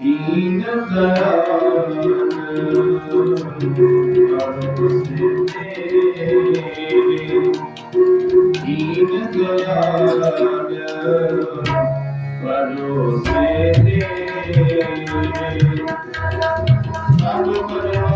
ਦੀਨ ਦਾਨ ਦੀਨ ਦਾਨ ਪਰੋਸੇ ਦੇ ਸਭ ਪਰਵਾ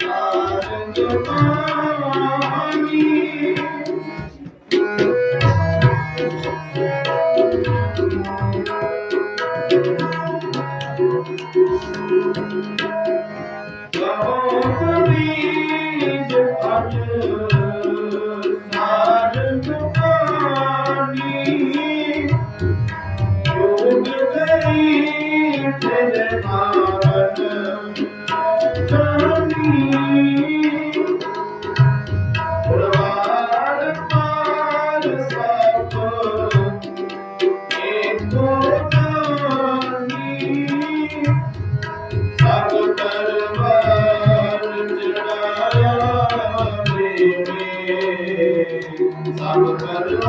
ਸਾਜਨ ਪਾਵਾ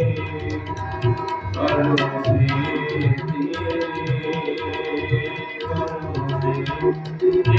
Thank you.